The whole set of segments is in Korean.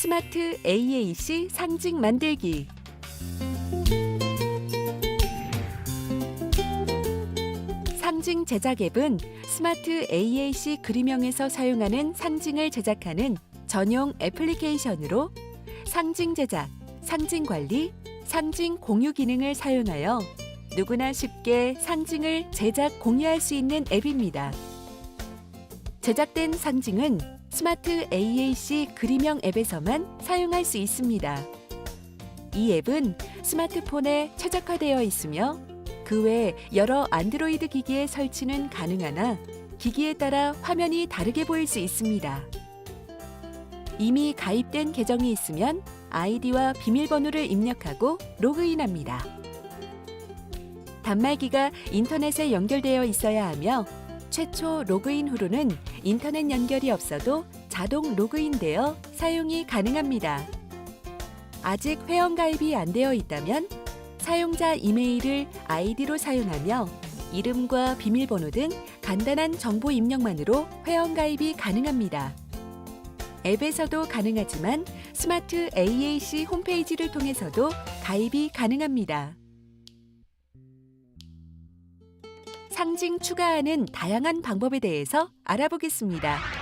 스마트 AAC 상징 만들기. 상징 제작 앱은 스마트 AAC 그림형에서 사용하는 상징을 제작하는 전용 애플리케이션으로 상징 제작, 상징 관리, 상징 공유 기능을 사용하여 누구나 쉽게 상징을 제작 공유할 수 있는 앱입니다. 제작된 상징은 스마트 AAC 그림형 앱에서만 사용할 수 있습니다. 이 앱은 스마트폰에 최적화되어 있으며 그 외 여러 안드로이드 기기에 설치는 가능하나 기기에 따라 화면이 다르게 보일 수 있습니다. 이미 가입된 계정이 있으면 아이디와 비밀번호를 입력하고 로그인합니다. 단말기가 인터넷에 연결되어 있어야 하며 최초 로그인 후로는 인터넷 연결이 없어도 자동 로그인되어 사용이 가능합니다. 아직 회원 가입이 안 되어 있다면 사용자 이메일을 아이디로 사용하며 이름과 비밀번호 등 간단한 정보 입력만으로 회원 가입이 가능합니다. 앱에서도 가능하지만 스마트 AAC 홈페이지를 통해서도 가입이 가능합니다. 상징 추가하는 다양한 방법에 대해서 알아보겠습니다.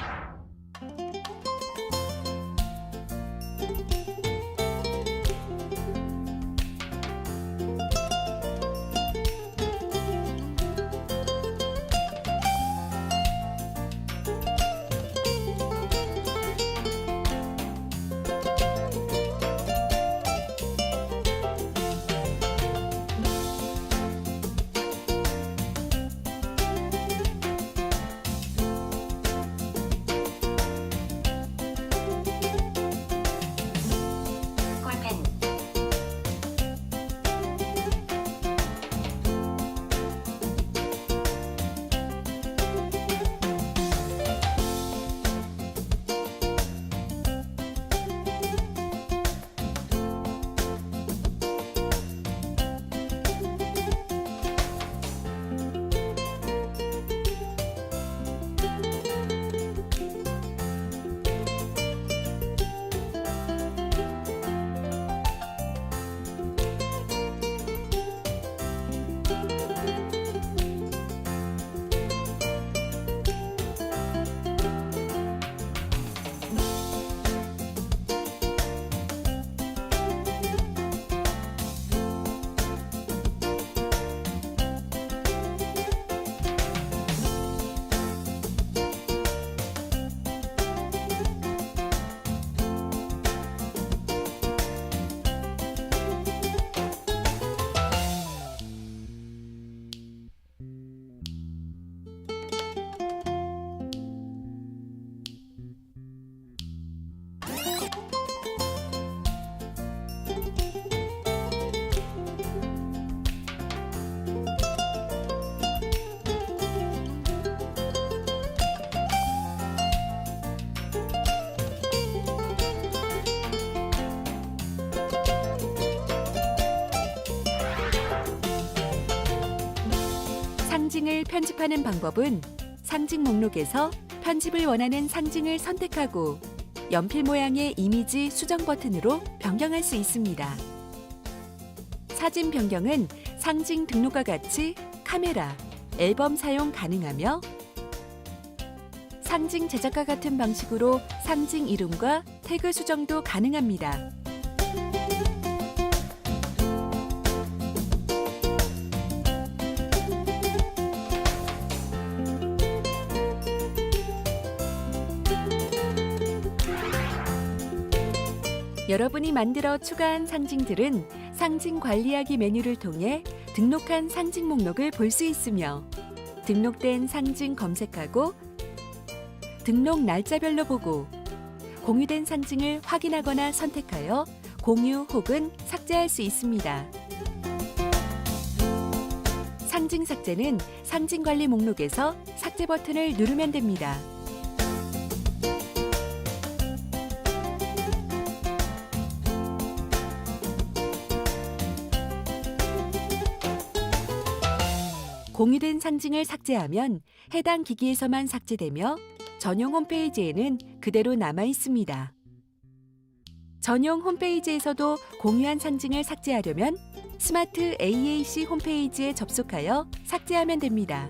상징을 편집하는 방법은 상징 목록에서 편집을 원하는 상징을 선택하고 연필 모양의 이미지 수정 버튼으로 변경할 수 있습니다. 사진 변경은 상징 등록과 같이 카메라, 앨범 사용 가능하며 상징 제작과 같은 방식으로 상징 이름과 태그 수정도 가능합니다. 여러분이 만들어 추가한 상징들은 상징 관리하기 메뉴를 통해 등록한 상징 목록을 볼 수 있으며 등록된 상징 검색하고 등록 날짜별로 보고 공유된 상징을 확인하거나 선택하여 공유 혹은 삭제할 수 있습니다. 상징 삭제는 상징 관리 목록에서 삭제 버튼을 누르면 됩니다. 공유된 상징을 삭제하면 해당 기기에서만 삭제되며 전용 홈페이지에는 그대로 남아 있습니다. 전용 홈페이지에서도 공유한 상징을 삭제하려면 스마트 AAC 홈페이지에 접속하여 삭제하면 됩니다.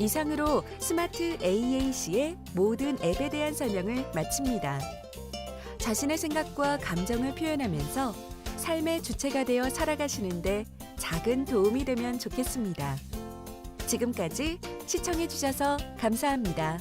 이상으로 스마트 AAC의 모든 앱에 대한 설명을 마칩니다. 자신의 생각과 감정을 표현하면서 삶의 주체가 되어 살아가시는데 작은 도움이 되면 좋겠습니다. 지금까지 시청해주셔서 감사합니다.